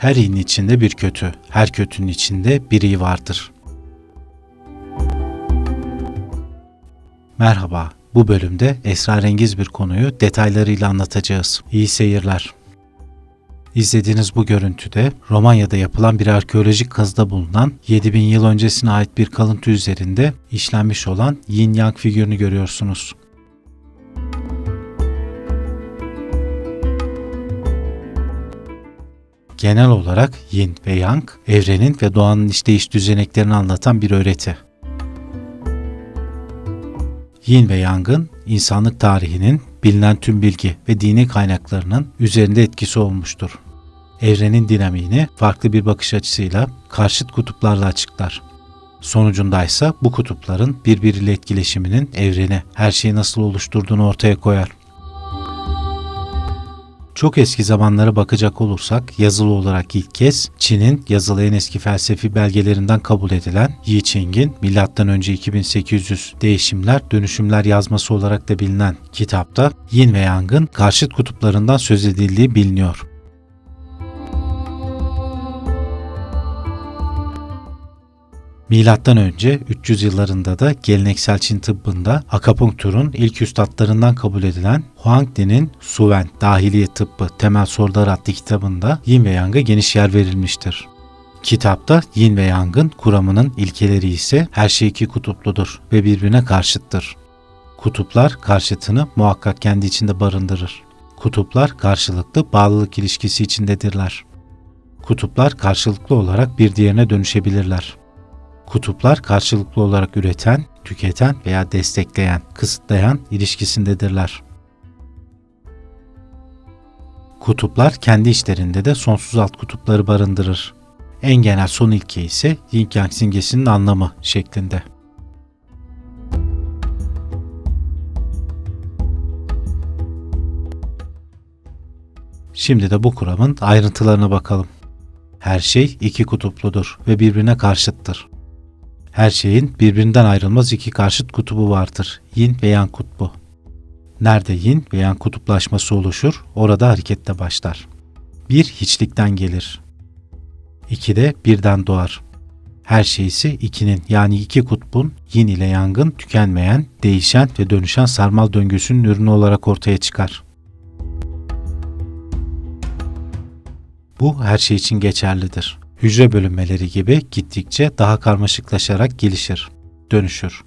Her iyinin içinde bir kötü, her kötünün içinde bir iyi vardır. Merhaba, bu bölümde esrarengiz bir konuyu detaylarıyla anlatacağız. İyi seyirler. İzlediğiniz bu görüntüde Romanya'da yapılan bir arkeolojik kazıda bulunan 7000 yıl öncesine ait bir kalıntı üzerinde işlenmiş olan Yin Yang figürünü görüyorsunuz. Genel olarak Yin ve Yang, evrenin ve doğanın işleyiş düzeneklerini anlatan bir öğreti. Yin ve Yang'ın insanlık tarihinin bilinen tüm bilgi ve dini kaynaklarının üzerinde etkisi olmuştur. Evrenin dinamiğini farklı bir bakış açısıyla karşıt kutuplarla açıklar. Sonucunda ise bu kutupların birbiriyle etkileşiminin evreni, her şeyi nasıl oluşturduğunu ortaya koyar. Çok eski zamanlara bakacak olursak yazılı olarak ilk kez Çin'in yazılı en eski felsefi belgelerinden kabul edilen Yi Ching'in M.Ö. 2800 değişimler, dönüşümler yazması olarak da bilinen kitapta Yin ve Yang'ın karşıt kutuplarından söz edildiği biliniyor. Milattan önce 300 yıllarında da geleneksel Çin tıbbında akupunkturun ilk üstadlarından kabul edilen Huang Di'nin Suven Dahiliye Tıbbı Temel Sorular adlı kitabında Yin ve Yang'a geniş yer verilmiştir. Kitapta Yin ve Yang'ın kuramının ilkeleri ise her şey iki kutupludur ve birbirine karşıttır. Kutuplar karşıtını muhakkak kendi içinde barındırır. Kutuplar karşılıklı bağlılık ilişkisi içindedirler. Kutuplar karşılıklı olarak bir diğerine dönüşebilirler. Kutuplar karşılıklı olarak üreten, tüketen veya destekleyen, kısıtlayan ilişkisindedirler. Kutuplar kendi içlerinde de sonsuz alt kutupları barındırır. En genel son ilke ise Yin Yang simgesinin anlamı şeklinde. Şimdi de bu kuramın ayrıntılarına bakalım. Her şey iki kutupludur ve birbirine karşıttır. Her şeyin birbirinden ayrılmaz iki karşıt kutubu vardır. Yin ve Yang kutbu. Nerede yin ve yang kutuplaşması oluşur, orada harekette başlar. Bir hiçlikten gelir. İki de birden doğar. Her şey ise ikinin yani iki kutbun yin ile yangın tükenmeyen, değişen ve dönüşen sarmal döngüsünün ürünü olarak ortaya çıkar. Bu her şey için geçerlidir hücre bölünmeleri gibi gittikçe daha karmaşıklaşarak gelişir, dönüşür.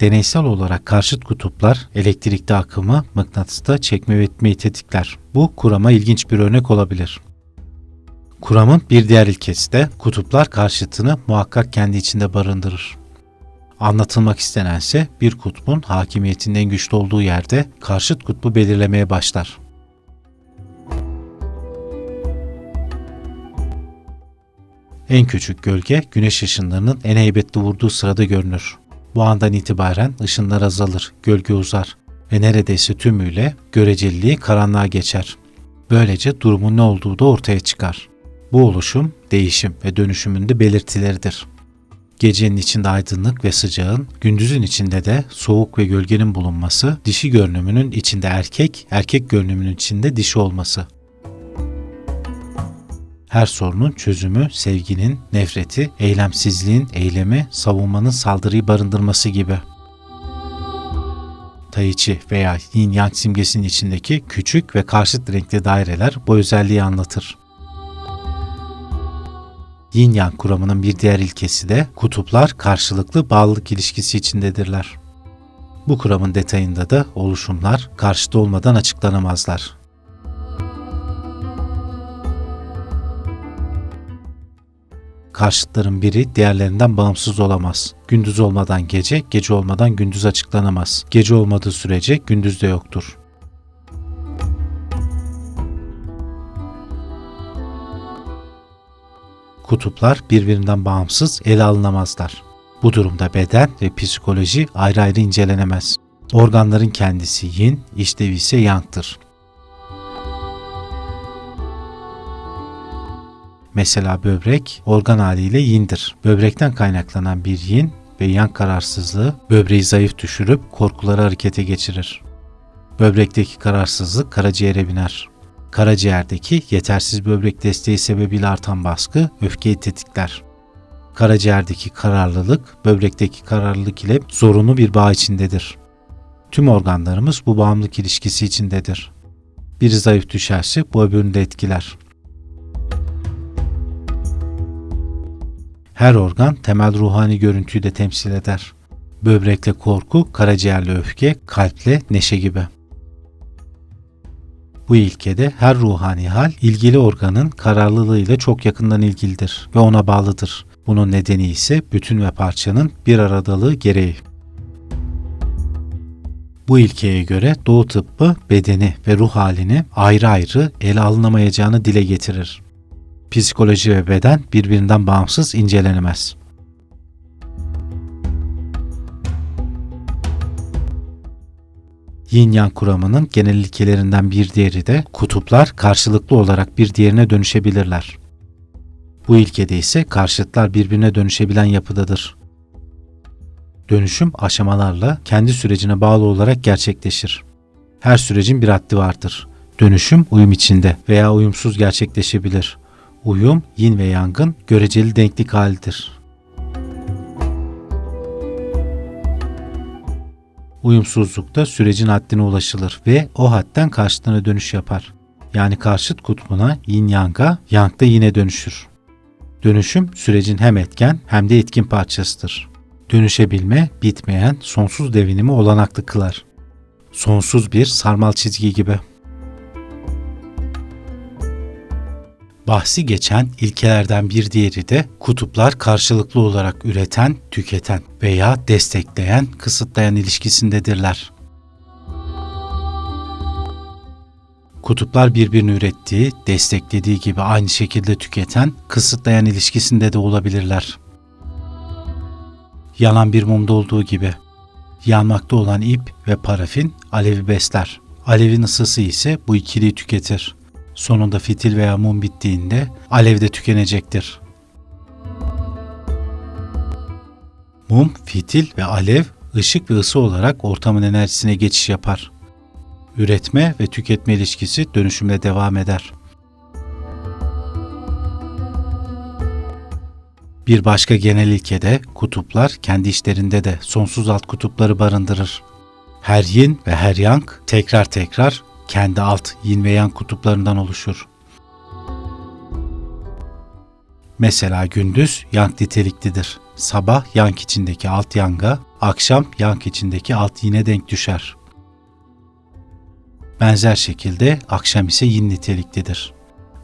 Deneysel olarak karşıt kutuplar elektrikte akımı, mıknatısta çekme ve itmeyi tetikler. Bu kurama ilginç bir örnek olabilir. Kuramın bir diğer ilkesi de kutuplar karşıtını muhakkak kendi içinde barındırır. Anlatılmak istenense bir kutbun hakimiyetinin en güçlü olduğu yerde karşıt kutbu belirlemeye başlar. En küçük gölge güneş ışınlarının en heybetli vurduğu sırada görünür. Bu andan itibaren ışınlar azalır, gölge uzar ve neredeyse tümüyle göreceliliği karanlığa geçer. Böylece durumun ne olduğu da ortaya çıkar. Bu oluşum, değişim ve dönüşümün de belirtileridir. Gecenin içinde aydınlık ve sıcağın, gündüzün içinde de soğuk ve gölgenin bulunması, dişi görünümünün içinde erkek, erkek görünümünün içinde dişi olması her sorunun çözümü sevginin, nefreti, eylemsizliğin, eylemi, savunmanın saldırıyı barındırması gibi. Tai Chi veya Yin Yang simgesinin içindeki küçük ve karşıt renkli daireler bu özelliği anlatır. Yin Yang kuramının bir diğer ilkesi de kutuplar karşılıklı bağlılık ilişkisi içindedirler. Bu kuramın detayında da oluşumlar karşıt olmadan açıklanamazlar. Karşıtların biri diğerlerinden bağımsız olamaz. Gündüz olmadan gece, gece olmadan gündüz açıklanamaz. Gece olmadığı sürece gündüz de yoktur. Kutuplar birbirinden bağımsız ele alınamazlar. Bu durumda beden ve psikoloji ayrı ayrı incelenemez. Organların kendisi yin, işlevi ise yang'tır. Mesela böbrek organ haliyle yindir. Böbrekten kaynaklanan bir yin ve yan kararsızlığı böbreği zayıf düşürüp korkuları harekete geçirir. Böbrekteki kararsızlık karaciğere biner. Karaciğerdeki yetersiz böbrek desteği sebebiyle artan baskı öfkeyi tetikler. Karaciğerdeki kararlılık böbrekteki kararlılık ile zorunlu bir bağ içindedir. Tüm organlarımız bu bağımlılık ilişkisi içindedir. Biri zayıf düşerse bu öbürünü de etkiler. Her organ temel ruhani görüntüyü de temsil eder. Böbrekle korku, karaciğerle öfke, kalple neşe gibi. Bu ilkede her ruhani hal ilgili organın kararlılığıyla çok yakından ilgilidir ve ona bağlıdır. Bunun nedeni ise bütün ve parçanın bir aradalığı gereği. Bu ilkeye göre Doğu tıbbı bedeni ve ruh halini ayrı ayrı ele alınamayacağını dile getirir. Psikoloji ve beden birbirinden bağımsız incelenemez. Yin Yang kuramının genel ilkelerinden bir diğeri de kutuplar karşılıklı olarak bir diğerine dönüşebilirler. Bu ilkede ise karşıtlar birbirine dönüşebilen yapıdadır. Dönüşüm aşamalarla kendi sürecine bağlı olarak gerçekleşir. Her sürecin bir haddi vardır. Dönüşüm uyum içinde veya uyumsuz gerçekleşebilir. Uyum, yin ve yangın göreceli denklik halidir. Uyumsuzlukta sürecin haddine ulaşılır ve o hadden karşıtına dönüş yapar. Yani karşıt kutbuna yin yanga, yang da yine dönüşür. Dönüşüm sürecin hem etken hem de etkin parçasıdır. Dönüşebilme, bitmeyen, sonsuz devinimi olanaklı kılar. Sonsuz bir sarmal çizgi gibi. Bahsi geçen ilkelerden bir diğeri de kutuplar karşılıklı olarak üreten, tüketen veya destekleyen, kısıtlayan ilişkisindedirler. Kutuplar birbirini ürettiği, desteklediği gibi aynı şekilde tüketen, kısıtlayan ilişkisinde de olabilirler. Yanan bir mumda olduğu gibi. Yanmakta olan ip ve parafin alevi besler. Alevin ısısı ise bu ikiliyi tüketir. Sonunda fitil veya mum bittiğinde alev de tükenecektir. Mum, fitil ve alev ışık ve ısı olarak ortamın enerjisine geçiş yapar. Üretme ve tüketme ilişkisi dönüşümle devam eder. Bir başka genel ilke de kutuplar kendi işlerinde de sonsuz alt kutupları barındırır. Her yin ve her yang tekrar tekrar kendi alt yin ve yang kutuplarından oluşur. Mesela gündüz yang niteliklidir. Sabah yang içindeki alt yanga, akşam yang içindeki alt yine denk düşer. Benzer şekilde akşam ise yin niteliklidir.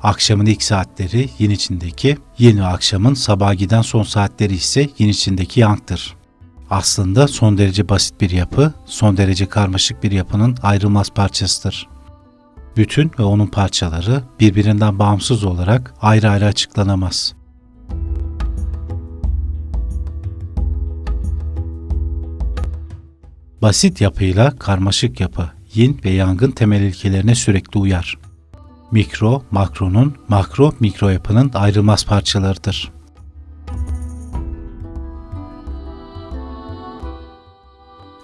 Akşamın ilk saatleri yin içindeki, yin ve akşamın sabaha giden son saatleri ise yin içindeki yangdır. Aslında son derece basit bir yapı, son derece karmaşık bir yapının ayrılmaz parçasıdır. Bütün ve onun parçaları birbirinden bağımsız olarak ayrı ayrı açıklanamaz. Basit yapıyla karmaşık yapı, yin ve yangın temel ilkelerine sürekli uyar. Mikro, makronun, makro, mikro yapının ayrılmaz parçalarıdır.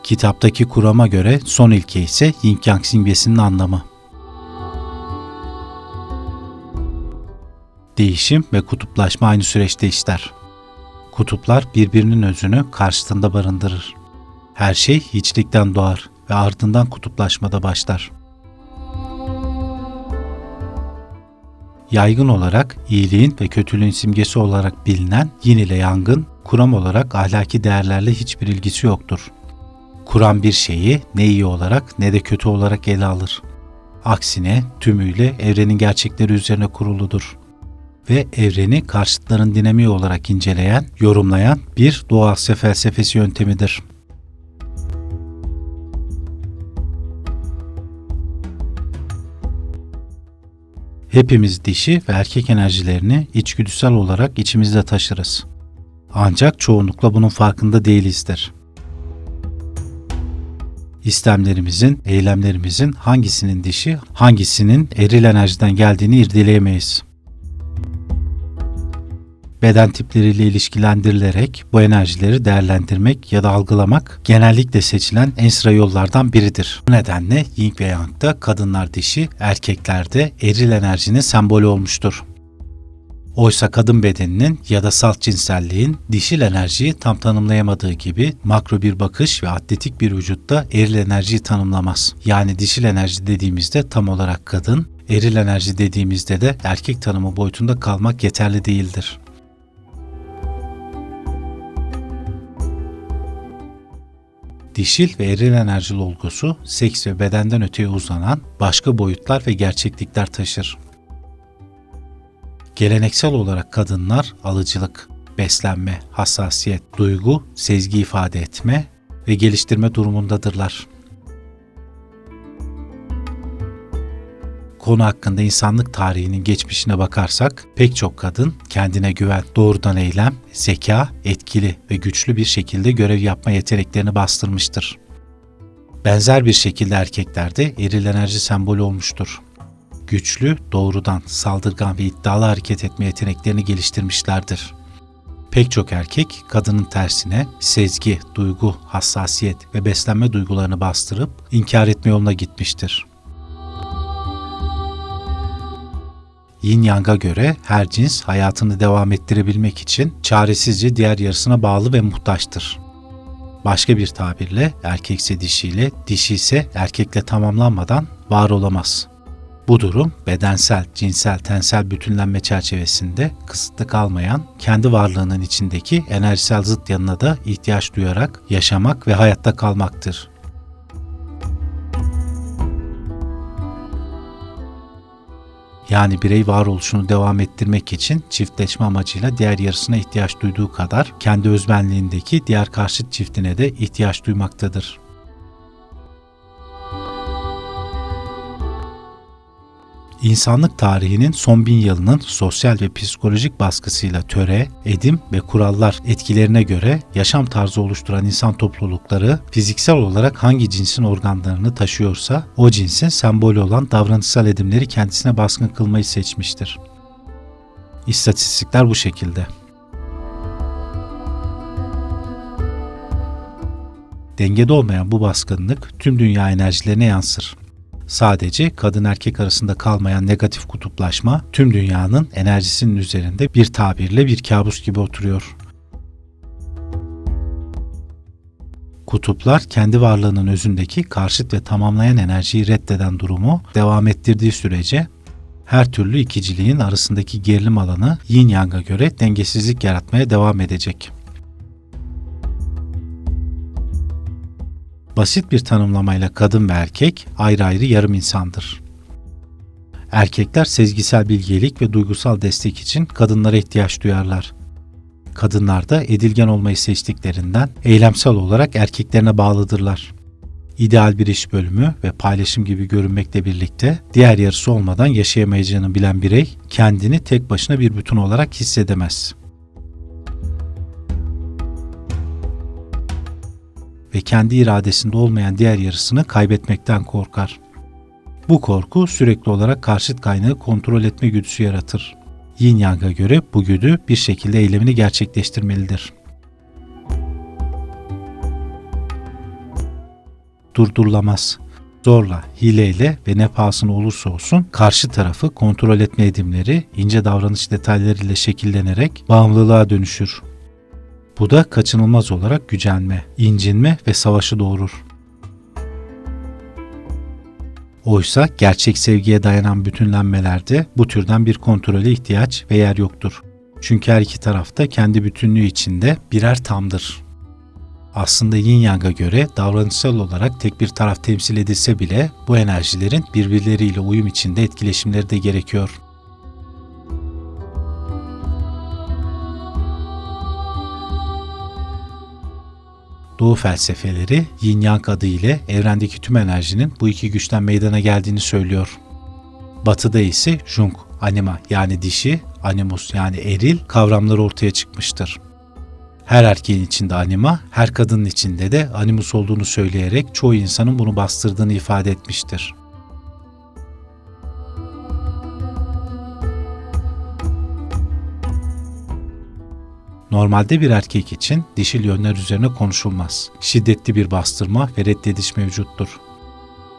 Kitaptaki kurama göre son ilke ise yin yang simgesinin anlamı. Değişim ve kutuplaşma aynı süreçte işler. Kutuplar birbirinin özünü karşısında barındırır. Her şey hiçlikten doğar ve ardından kutuplaşmada başlar. Yaygın olarak iyiliğin ve kötülüğün simgesi olarak bilinen yin ile yangın, kuram olarak ahlaki değerlerle hiçbir ilgisi yoktur. Kuram bir şeyi ne iyi olarak ne de kötü olarak ele alır. Aksine tümüyle evrenin gerçekleri üzerine kuruludur ve evreni karşıtların dinamiği olarak inceleyen, yorumlayan bir Doğu Asya felsefesi yöntemidir. Hepimiz dişi ve erkek enerjilerini içgüdüsel olarak içimizde taşırız. Ancak çoğunlukla bunun farkında değilizdir. İstemlerimizin, eylemlerimizin hangisinin dişi, hangisinin eril enerjiden geldiğini irdeleyemeyiz. beden tipleriyle ilişkilendirilerek bu enerjileri değerlendirmek ya da algılamak genellikle seçilen en sıra yollardan biridir. Bu nedenle Yin ve Yang'da kadınlar dişi, erkeklerde eril enerjinin sembolü olmuştur. Oysa kadın bedeninin ya da salt cinselliğin dişil enerjiyi tam tanımlayamadığı gibi makro bir bakış ve atletik bir vücutta eril enerjiyi tanımlamaz. Yani dişil enerji dediğimizde tam olarak kadın, eril enerji dediğimizde de erkek tanımı boyutunda kalmak yeterli değildir. Dişil ve eril enerji olgusu seks ve bedenden öteye uzanan başka boyutlar ve gerçeklikler taşır. Geleneksel olarak kadınlar alıcılık, beslenme, hassasiyet, duygu, sezgi ifade etme ve geliştirme durumundadırlar. Konu hakkında insanlık tarihinin geçmişine bakarsak pek çok kadın kendine güven, doğrudan eylem, zeka, etkili ve güçlü bir şekilde görev yapma yeteneklerini bastırmıştır. Benzer bir şekilde erkeklerde eril enerji sembolü olmuştur güçlü, doğrudan, saldırgan ve iddialı hareket etme yeteneklerini geliştirmişlerdir. Pek çok erkek kadının tersine sezgi, duygu, hassasiyet ve beslenme duygularını bastırıp inkar etme yoluna gitmiştir. Yin Yang'a göre her cins hayatını devam ettirebilmek için çaresizce diğer yarısına bağlı ve muhtaçtır. Başka bir tabirle erkekse dişiyle, dişi ise erkekle tamamlanmadan var olamaz.'' Bu durum bedensel, cinsel, tensel bütünlenme çerçevesinde kısıtlı kalmayan, kendi varlığının içindeki enerjisel zıt yanına da ihtiyaç duyarak yaşamak ve hayatta kalmaktır. Yani birey varoluşunu devam ettirmek için çiftleşme amacıyla diğer yarısına ihtiyaç duyduğu kadar kendi özbenliğindeki diğer karşıt çiftine de ihtiyaç duymaktadır. İnsanlık tarihinin son bin yılının sosyal ve psikolojik baskısıyla töre, edim ve kurallar etkilerine göre yaşam tarzı oluşturan insan toplulukları fiziksel olarak hangi cinsin organlarını taşıyorsa o cinsin sembolü olan davranışsal edimleri kendisine baskın kılmayı seçmiştir. İstatistikler bu şekilde. Dengede olmayan bu baskınlık tüm dünya enerjilerine yansır. Sadece kadın erkek arasında kalmayan negatif kutuplaşma tüm dünyanın enerjisinin üzerinde bir tabirle bir kabus gibi oturuyor. Kutuplar kendi varlığının özündeki karşıt ve tamamlayan enerjiyi reddeden durumu devam ettirdiği sürece her türlü ikiciliğin arasındaki gerilim alanı yin yang'a göre dengesizlik yaratmaya devam edecek. Basit bir tanımlamayla kadın ve erkek ayrı ayrı yarım insandır. Erkekler sezgisel bilgelik ve duygusal destek için kadınlara ihtiyaç duyarlar. Kadınlar da edilgen olmayı seçtiklerinden eylemsel olarak erkeklerine bağlıdırlar. İdeal bir iş bölümü ve paylaşım gibi görünmekle birlikte diğer yarısı olmadan yaşayamayacağını bilen birey kendini tek başına bir bütün olarak hissedemez. Ve kendi iradesinde olmayan diğer yarısını kaybetmekten korkar. Bu korku sürekli olarak karşıt kaynağı kontrol etme güdüsü yaratır. Yin Yang'a göre bu güdü bir şekilde eylemini gerçekleştirmelidir. Durdurulamaz. Zorla, hileyle ve ne pahasına olursa olsun karşı tarafı kontrol etme edimleri ince davranış detaylarıyla şekillenerek bağımlılığa dönüşür. Bu da kaçınılmaz olarak gücenme, incinme ve savaşı doğurur. Oysa gerçek sevgiye dayanan bütünlenmelerde bu türden bir kontrole ihtiyaç ve yer yoktur. Çünkü her iki tarafta kendi bütünlüğü içinde birer tamdır. Aslında yin yang'a göre davranışsal olarak tek bir taraf temsil edilse bile bu enerjilerin birbirleriyle uyum içinde etkileşimleri de gerekiyor. Doğu felsefeleri Yin Yang adı ile evrendeki tüm enerjinin bu iki güçten meydana geldiğini söylüyor. Batı'da ise Jung, anima yani dişi, animus yani eril kavramları ortaya çıkmıştır. Her erkeğin içinde anima, her kadının içinde de animus olduğunu söyleyerek çoğu insanın bunu bastırdığını ifade etmiştir. Normalde bir erkek için dişil yönler üzerine konuşulmaz. Şiddetli bir bastırma ve reddediş mevcuttur.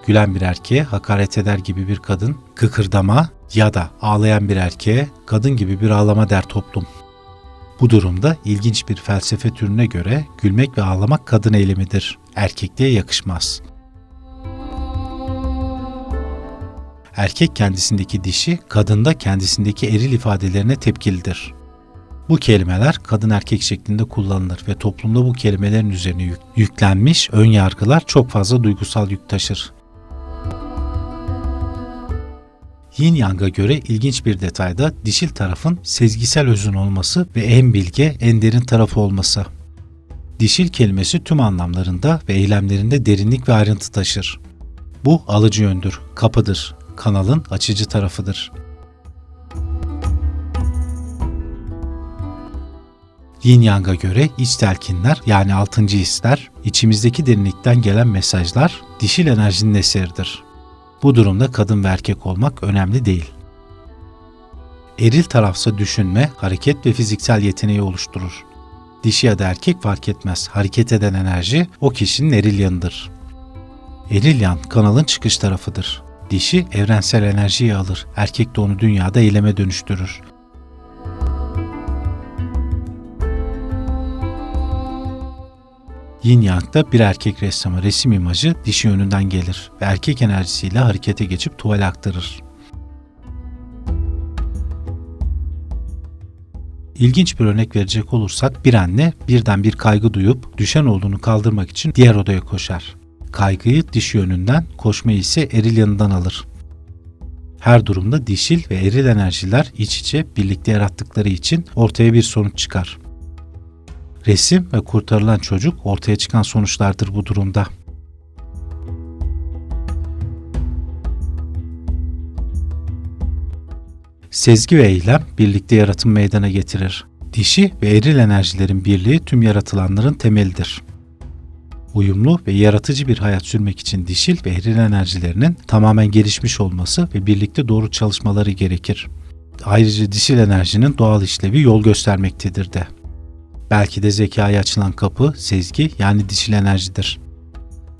Gülen bir erkeğe hakaret eder gibi bir kadın, kıkırdama ya da ağlayan bir erkeğe kadın gibi bir ağlama der toplum. Bu durumda ilginç bir felsefe türüne göre gülmek ve ağlamak kadın eylemidir. Erkekliğe yakışmaz. Erkek kendisindeki dişi, kadında kendisindeki eril ifadelerine tepkilidir. Bu kelimeler kadın erkek şeklinde kullanılır ve toplumda bu kelimelerin üzerine yük- yüklenmiş ön yargılar çok fazla duygusal yük taşır. Yin Yang'a göre ilginç bir detayda dişil tarafın sezgisel özün olması ve en bilge, en derin tarafı olması. Dişil kelimesi tüm anlamlarında ve eylemlerinde derinlik ve ayrıntı taşır. Bu alıcı yöndür, kapıdır, kanalın açıcı tarafıdır. Yin Yang'a göre iç telkinler yani altıncı hisler, içimizdeki derinlikten gelen mesajlar dişil enerjinin eseridir. Bu durumda kadın ve erkek olmak önemli değil. Eril tarafsa düşünme, hareket ve fiziksel yeteneği oluşturur. Dişi ya da erkek fark etmez. Hareket eden enerji o kişinin eril yanıdır. Eril yan kanalın çıkış tarafıdır. Dişi evrensel enerjiyi alır. Erkek de onu dünyada eyleme dönüştürür. Yin Yang'da bir erkek ressamı resim imajı dişi yönünden gelir ve erkek enerjisiyle harekete geçip tuvale aktarır. İlginç bir örnek verecek olursak bir anne birden bir kaygı duyup düşen olduğunu kaldırmak için diğer odaya koşar. Kaygıyı dişi yönünden, koşmayı ise eril yanından alır. Her durumda dişil ve eril enerjiler iç içe birlikte yarattıkları için ortaya bir sonuç çıkar. Resim ve kurtarılan çocuk ortaya çıkan sonuçlardır bu durumda. Sezgi ve eylem birlikte yaratım meydana getirir. Dişi ve eril enerjilerin birliği tüm yaratılanların temelidir. Uyumlu ve yaratıcı bir hayat sürmek için dişil ve eril enerjilerinin tamamen gelişmiş olması ve birlikte doğru çalışmaları gerekir. Ayrıca dişil enerjinin doğal işlevi yol göstermektedir de. Belki de zekaya açılan kapı sezgi yani dişil enerjidir.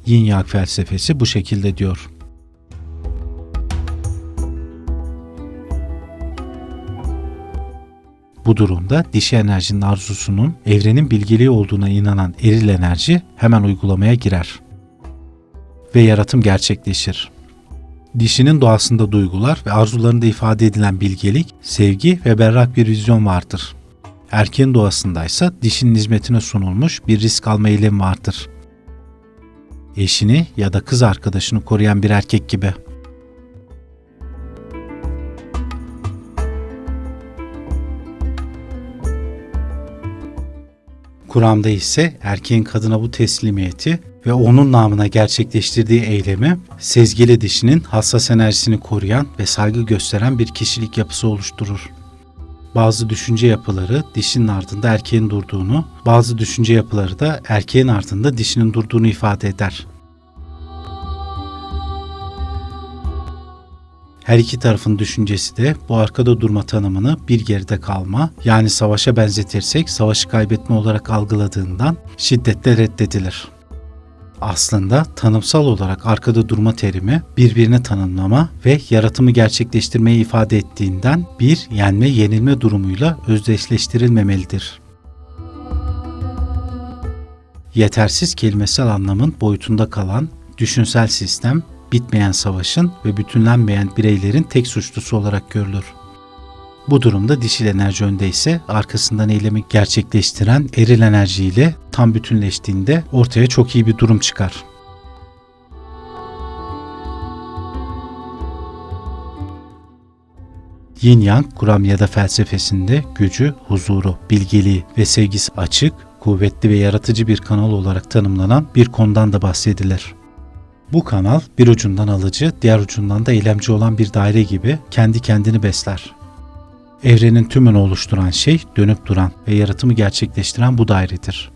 Yin Yang felsefesi bu şekilde diyor. Bu durumda dişi enerjinin arzusunun evrenin bilgeliği olduğuna inanan eril enerji hemen uygulamaya girer. Ve yaratım gerçekleşir. Dişinin doğasında duygular ve arzularında ifade edilen bilgelik, sevgi ve berrak bir vizyon vardır. Erkeğin doğasındaysa dişinin hizmetine sunulmuş bir risk alma eylemi vardır. Eşini ya da kız arkadaşını koruyan bir erkek gibi. Kur'an'da ise erkeğin kadına bu teslimiyeti ve onun namına gerçekleştirdiği eylemi sezgili dişinin hassas enerjisini koruyan ve saygı gösteren bir kişilik yapısı oluşturur. Bazı düşünce yapıları dişinin ardında erkeğin durduğunu, bazı düşünce yapıları da erkeğin ardında dişinin durduğunu ifade eder. Her iki tarafın düşüncesi de bu arkada durma tanımını bir geride kalma yani savaşa benzetirsek savaşı kaybetme olarak algıladığından şiddetle reddedilir. Aslında tanımsal olarak arkada durma terimi birbirini tanımlama ve yaratımı gerçekleştirmeyi ifade ettiğinden bir yenme yenilme durumuyla özdeşleştirilmemelidir. Yetersiz kelimesel anlamın boyutunda kalan düşünsel sistem bitmeyen savaşın ve bütünlenmeyen bireylerin tek suçlusu olarak görülür. Bu durumda dişil enerji önde ise arkasından eylemi gerçekleştiren eril enerjiyle tam bütünleştiğinde ortaya çok iyi bir durum çıkar. Yin Yang kuram ya da felsefesinde gücü, huzuru, bilgeliği ve sevgisi açık, kuvvetli ve yaratıcı bir kanal olarak tanımlanan bir konudan da bahsedilir. Bu kanal bir ucundan alıcı, diğer ucundan da eylemci olan bir daire gibi kendi kendini besler. Evrenin tümünü oluşturan şey dönüp duran ve yaratımı gerçekleştiren bu dairedir.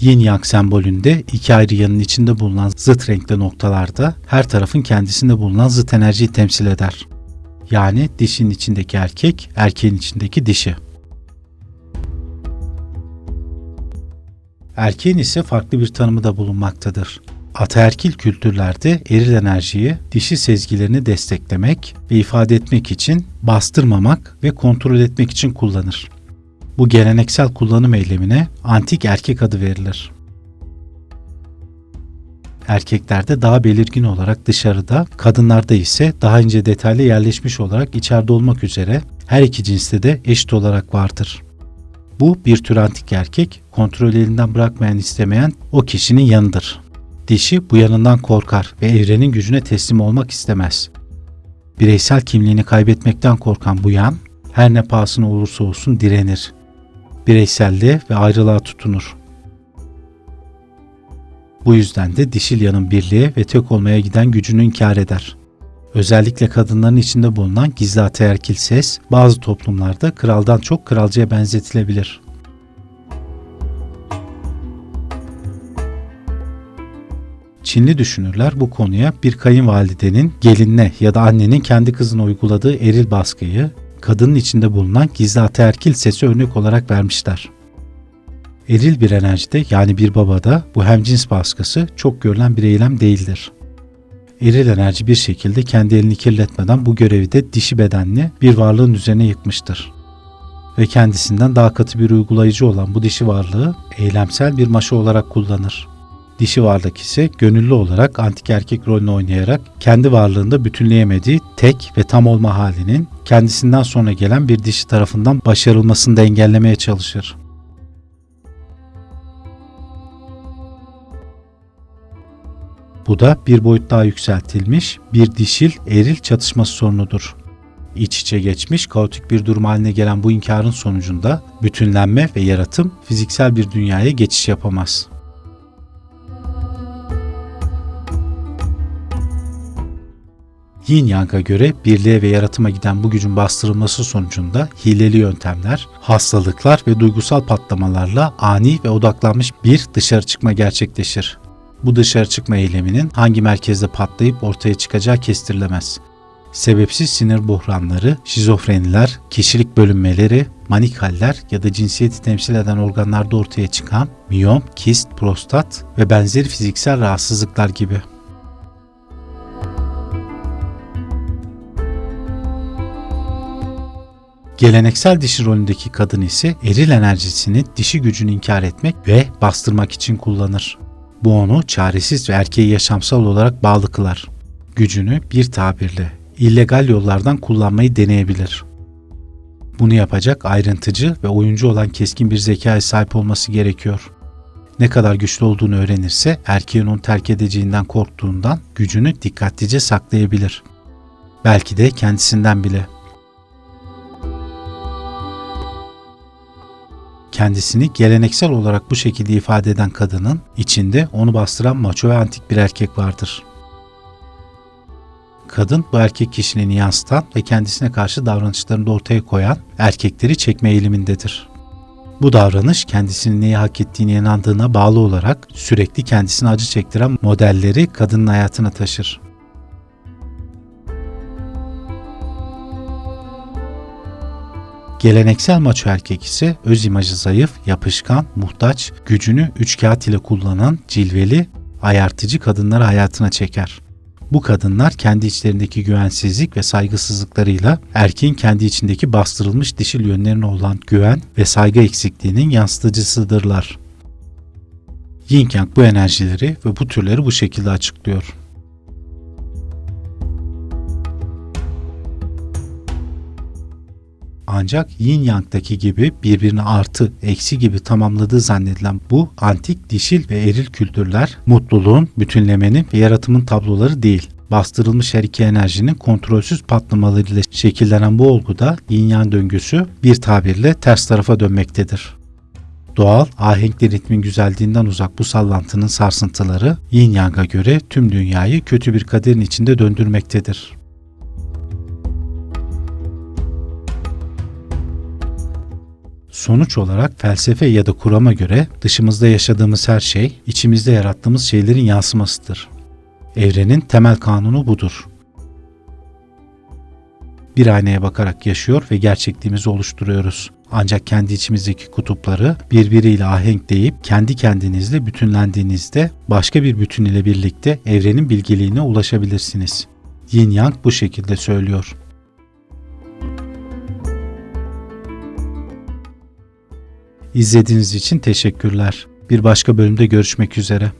Yin Yang sembolünde iki ayrı yanın içinde bulunan zıt renkli noktalarda her tarafın kendisinde bulunan zıt enerjiyi temsil eder. Yani dişin içindeki erkek, erkeğin içindeki dişi. Erkeğin ise farklı bir tanımı da bulunmaktadır. Ataerkil kültürlerde eril enerjiyi dişi sezgilerini desteklemek ve ifade etmek için bastırmamak ve kontrol etmek için kullanır. Bu geleneksel kullanım eylemine antik erkek adı verilir. Erkeklerde daha belirgin olarak dışarıda, kadınlarda ise daha ince detaylı yerleşmiş olarak içeride olmak üzere her iki cinste de eşit olarak vardır. Bu bir tür antik erkek, kontrol elinden bırakmayan istemeyen o kişinin yanıdır. Dişi bu yanından korkar ve evrenin gücüne teslim olmak istemez. Bireysel kimliğini kaybetmekten korkan bu yan, her ne pahasına olursa olsun direnir. Bireyselliğe ve ayrılığa tutunur. Bu yüzden de dişil yanın birliğe ve tek olmaya giden gücünü inkar eder. Özellikle kadınların içinde bulunan gizli ataerkil ses bazı toplumlarda kraldan çok kralcıya benzetilebilir. Çinli düşünürler bu konuya bir kayınvalidenin gelinine ya da annenin kendi kızına uyguladığı eril baskıyı kadının içinde bulunan gizli ataerkil sesi örnek olarak vermişler. Eril bir enerjide yani bir babada bu hemcins baskısı çok görülen bir eylem değildir. Eril enerji bir şekilde kendi elini kirletmeden bu görevi de dişi bedenli bir varlığın üzerine yıkmıştır. Ve kendisinden daha katı bir uygulayıcı olan bu dişi varlığı eylemsel bir maşa olarak kullanır. Dişi varlık ise gönüllü olarak antik erkek rolünü oynayarak kendi varlığında bütünleyemediği tek ve tam olma halinin kendisinden sonra gelen bir dişi tarafından başarılmasını da engellemeye çalışır. Bu da bir boyut daha yükseltilmiş bir dişil eril çatışması sorunudur. İç içe geçmiş kaotik bir durum haline gelen bu inkarın sonucunda bütünlenme ve yaratım fiziksel bir dünyaya geçiş yapamaz. Yin Yang'a göre birliğe ve yaratıma giden bu gücün bastırılması sonucunda hileli yöntemler, hastalıklar ve duygusal patlamalarla ani ve odaklanmış bir dışarı çıkma gerçekleşir. Bu dışarı çıkma eyleminin hangi merkezde patlayıp ortaya çıkacağı kestirilemez. Sebepsiz sinir buhranları, şizofreniler, kişilik bölünmeleri, manik haller ya da cinsiyeti temsil eden organlarda ortaya çıkan miyom, kist, prostat ve benzeri fiziksel rahatsızlıklar gibi. Geleneksel dişi rolündeki kadın ise eril enerjisini dişi gücünü inkar etmek ve bastırmak için kullanır. Bu onu çaresiz ve erkeği yaşamsal olarak bağlı kılar. Gücünü bir tabirle illegal yollardan kullanmayı deneyebilir. Bunu yapacak ayrıntıcı ve oyuncu olan keskin bir zekaya sahip olması gerekiyor. Ne kadar güçlü olduğunu öğrenirse erkeğin onu terk edeceğinden korktuğundan gücünü dikkatlice saklayabilir. Belki de kendisinden bile. Kendisini geleneksel olarak bu şekilde ifade eden kadının içinde onu bastıran maço ve antik bir erkek vardır. Kadın bu erkek kişiliğini yansıtan ve kendisine karşı davranışlarını da ortaya koyan erkekleri çekme eğilimindedir. Bu davranış kendisinin neyi hak ettiğine inandığına bağlı olarak sürekli kendisine acı çektiren modelleri kadının hayatına taşır. Geleneksel maço erkek ise öz imajı zayıf, yapışkan, muhtaç, gücünü üç kağıt ile kullanan cilveli, ayartıcı kadınları hayatına çeker. Bu kadınlar kendi içlerindeki güvensizlik ve saygısızlıklarıyla erkeğin kendi içindeki bastırılmış dişil yönlerine olan güven ve saygı eksikliğinin yansıtıcısıdırlar. Yin Yang bu enerjileri ve bu türleri bu şekilde açıklıyor. Ancak yin yang'daki gibi birbirini artı, eksi gibi tamamladığı zannedilen bu antik dişil ve eril kültürler mutluluğun, bütünlemenin ve yaratımın tabloları değil. Bastırılmış her iki enerjinin kontrolsüz patlamalarıyla şekillenen bu olguda yin yang döngüsü bir tabirle ters tarafa dönmektedir. Doğal, ahenkli ritmin güzelliğinden uzak bu sallantının sarsıntıları yin yang'a göre tüm dünyayı kötü bir kaderin içinde döndürmektedir. Sonuç olarak felsefe ya da kurama göre dışımızda yaşadığımız her şey içimizde yarattığımız şeylerin yansımasıdır. Evrenin temel kanunu budur. bir aynaya bakarak yaşıyor ve gerçekliğimizi oluşturuyoruz. Ancak kendi içimizdeki kutupları birbiriyle ahenkleyip kendi kendinizle bütünlendiğinizde başka bir bütün ile birlikte evrenin bilgeliğine ulaşabilirsiniz. Yin Yang bu şekilde söylüyor. İzlediğiniz için teşekkürler. Bir başka bölümde görüşmek üzere.